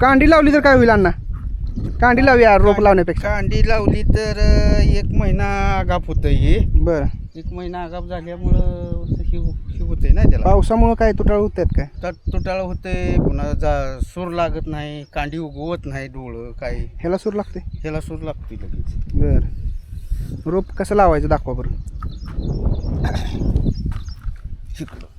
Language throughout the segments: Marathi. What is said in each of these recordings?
कांडी लावली तर काय होईल अण्णा? कांडी लावूया रोप लावण्यापेक्षा. कांडी लावली तर अं, एक महिना आगाप होतं हे. बरं. एक महिना आगाप झाल्यामुळं हे हे होतंय ना त्याला. पावसामुळं काय तुटाळ होत आहेत काय? तट तुटाळ होतंय पुन्हा जा सूर लागत नाही कांडी उगवत नाही डोळं काही. ह्याला सूर लागते ह्याला सूर लागतोय लगेच. बरं. रोप कसं लावायचं दाखवा बरं. शिकलो.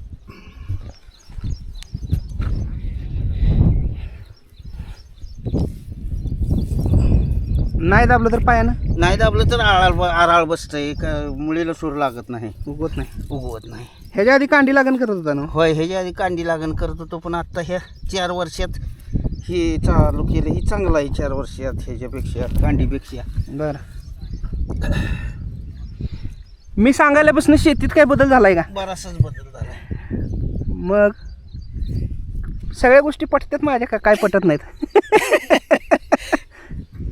नाही दाबलं तर पायानं? नाही दाबलं तर आळाळ आराळ बसतंय. का मुलीला सूर लागत नाही. उगवत नाही. उगवत नाही. ह्याच्या आधी कांडी लागण करत होता ना? होय ह्याच्या आधी कांडी लागण करत होतो पण आता ह्या चार वर्षात हे चालू केलं. ही चांगलं आहे चार वर्षात ह्याच्यापेक्षा कांडीपेक्षा. बरं. मी सांगायलापासून शेतीत काय बदल झालाय का? बराचसाच बदल झाला मग सगळ्या गोष्टी पटतात माझ्या का? काय पटत नाहीत?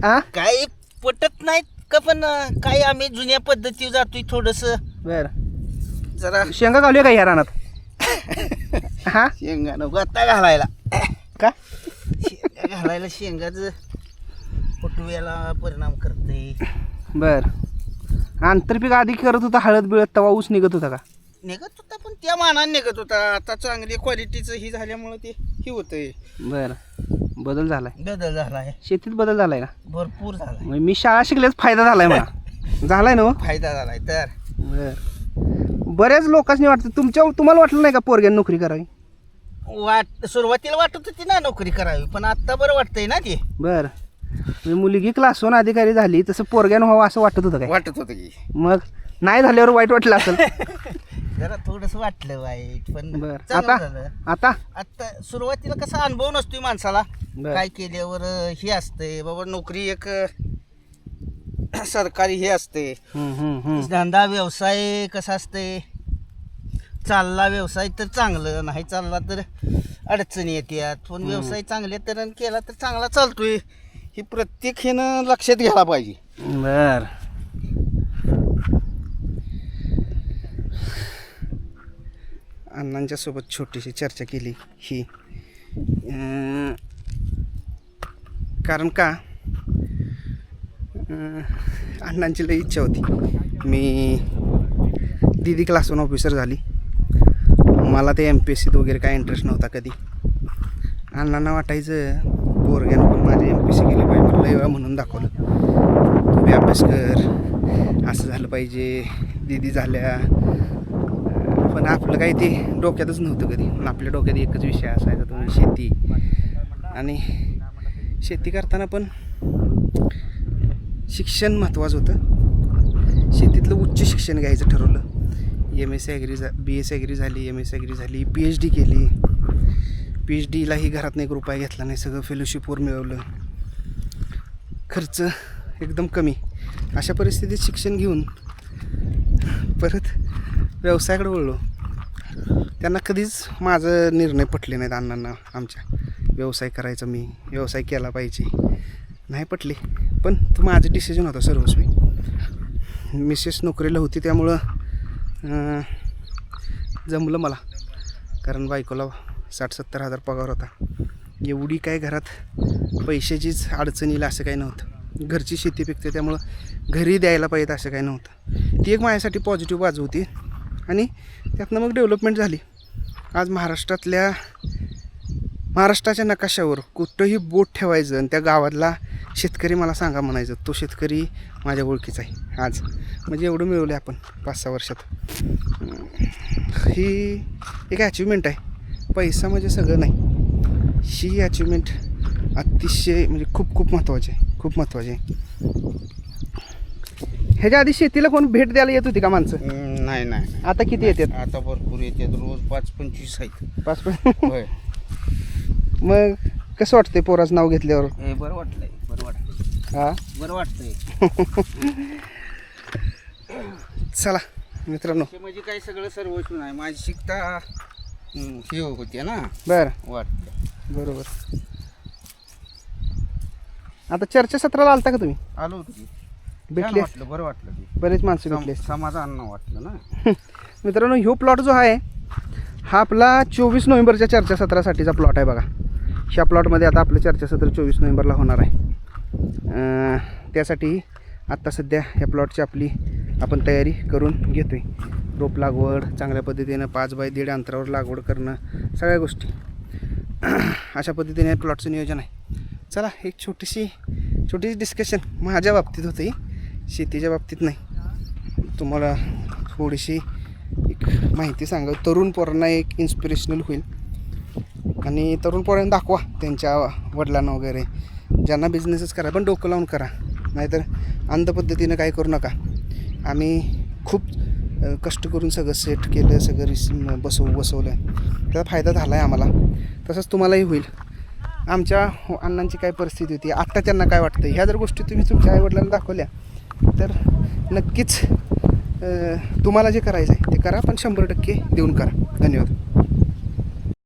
काही पटत नाहीत का पण अं, काही आम्ही जुन्या पद्धती जातोय थोडस. बरं. जरा शेंगा घालूया का ह्या रानात? हा? शेंगानं गत्ता घालायला. का? शेंगा घालायला शेंगाचं फुटव्याला परिणाम करते बर. आंतरपीक आधी करत होता हळद बिळद तवा ऊस निघत होता का? निघत होता पण त्या मानाने निघत होता. आता चांगली क्वालिटीचं ही झाल्यामुळं ते ही होतंय. बर. बदल झालाय. बदल झालाय. शेतीत बदल झालाय का? भरपूर झालाय. मी शाळा शिकल्यास फायदा झालाय मला झालाय ना हो? फायदा झालाय तर. बर. बऱ्याच लोकांनी वाटतं तुमच्या तुम्हाला वाटलं नाही का पोरग्यानं नोकरी करावी? वाट सुरुवातीला वाटत होती ना नोकरी करावी पण आता बरं वाटतंय ना ते. बर. म्हणजे मुलगी क्लास वन अधिकारी झाली तसं पोरग्यानं व्हावं असं वाटत होतं काय? वाटत होतं की. मग नाही झाल्यावर वाईट वाटलं असेल. जरा थोडस वाटलं वाईट पण बर. चांगलं आता? झालं. आता? आता सुरुवातीला कसा अनुभव नसतोय माणसाला. बर. काय केल्यावर अं, हे असतंय. बाबा नोकरी एक अं, सरकारी हे असते हम्म, हम्म, हम्म. धंदा व्यवसाय कसा असते चालला व्यवसाय तर चांगलं नाही चालला तर अडचणी येतात पण व्यवसाय चांगल्या तऱ्हेने केला तर चांगला चालतोय. ही प्रत्येक ह्यानं लक्षात घ्यायला पाहिजे. बर. अण्णांच्या सोबत छोटीशी चर्चा केली ही. कारण का? अण्णांची लई इच्छा होती. मी दिदी क्लास वन ऑफिसर झाली. मला ते एम पी एस सीत वगैरे काय इंटरेस्ट नव्हता कधी. अण्णांना वाटायचं पोरग्यानं पण माझी एम पी सी केली पाहिजे मला लई वेळा म्हणून दाखवलं. तू बी अभ्यास कर. असं झालं पाहिजे. दिदी झाल्या. पण आपलं काही ते डोक्यातच नव्हतं कधी. पण आपल्या डोक्यात एकच विषय असायचा तो म्हणजे शेती. आणि शेती करताना पण शिक्षण महत्त्वाचं होतं. शेतीतलं उच्च शिक्षण घ्यायचं ठरवलं. एम एस ॲग्री झा बी एस ॲग्री झाली एम एस ॲग्री झाली पी एच डी केली. पी एच डीलाही घरात एक रुपया घेतला नाही सगळं फेलोशिपवर मिळवलं. खर्च एकदम कमी. अशा परिस्थितीत शिक्षण घेऊन परत व्यवसायाकडे वळलो. त्यांना कधीच माझं निर्णय पटले नाहीत अण्णांना आमच्या. व्यवसाय करायचा मी व्यवसाय केला पाहिजे. नाही पटले. पण तो माझं डिसिजन होतं सर्वस्वी. मिसेस नोकरीला होती त्यामुळं जमलं मला. कारण बायकोला साठ सत्तर हजार पगार होता. एवढी काय घरात पैशाचीच अडचण येईल असं काही नव्हतं. घरची शेती पिकते त्यामुळं घरी द्यायला पाहिजे असं काही नव्हतं. ती एक माझ्यासाठी पॉझिटिव्ह बाजू होती. आणि त्यातनं मग डेव्हलपमेंट झाली. आज महाराष्ट्रातल्या महाराष्ट्राच्या नकाशावर कुठंही बोट ठेवायचं आणि त्या गावातला शेतकरी मला सांगा म्हणायचं तो शेतकरी माझ्या ओळखीचा आहे. आज म्हणजे एवढं मिळवलं आपण पाच सहा वर्षात. ही एक अचिव्हमेंट आहे. पैसा म्हणजे सगळं नाही. ही अचिव्हमेंट अतिशय म्हणजे खूप खूप महत्त्वाची आहे. खूप महत्त्वाची आहे. ह्याच्या आधी शेतीला कोण भेट द्यायला येत होती का माणसं? नाही नाही आता किती येतात? आता भरपूर येतात. रोज पाच पंचवीस आहेत. पाच होय. मग कसं वाटतंय पोराचं नाव घेतल्यावर? हे बरं वाटलंय बरं वाटतंय हा? बरं वाटतंय. चला मित्रांनो. ते म्हणजे काही सगळं सर्वस्वी नाही माझी शिकता हे होते ना? बरं. वाटतं बरोबर. आता चर्चासत्राला आलता का तुम्ही? आलो होतो की. भेटले वाटलं बरं वाटलं बरेच माणसं भेटले सम- समाधान वाटलं ना. मित्रांनो ह्यो प्लॉट जो आहे हा आपला चोवीस नोव्हेंबरच्या चर्चासत्रासाठीचा प्लॉट आहे बघा. ह्या प्लॉटमध्ये आता आपलं चर्चासत्र चोवीस नोव्हेंबरला होणार आहे. अं, त्यासाठी आत्ता सध्या ह्या प्लॉटची आपली आपण तयारी करून घेतो आहे रोप लागवड चांगल्या पद्धतीनं पाच बाय दीड अंतरावर लागवड करणं सगळ्या गोष्टी. अशा पद्धतीने प्लॉटचं नियोजन आहे. चला एक छोटीशी छोटीशी डिस्कशन माझ्या बाबतीत होती. शेतीच्या बाबतीत नाही. तुम्हाला थोडीशी एक माहिती सांगा. तरुण पोरांना एक इन्स्पिरेशनल होईल. आणि तरुण पोरांना दाखवा त्यांच्या वडिलांना वगैरे. ज्यांना बिझनेसच करा पण डोकं लावून करा. नाहीतर अंध पद्धतीनं काय करू नका. आम्ही खूप कष्ट करून सगळं सेट केलं सगळं रिस बसवू बसवलं. त्याचा फायदा झाला आहे आम्हाला. तसंच तुम्हालाही होईल. आमच्या अण्णांची काय परिस्थिती होती? आत्ता त्यांना काय वाटतं ह्या जर गोष्टी तुम्ही तुमच्या आईवडिलांना दाखवल्या तर नक्कीच तुम्हाला जे करायचं आहे ते करा पण शंभर टक्के देऊन करा. धन्यवाद.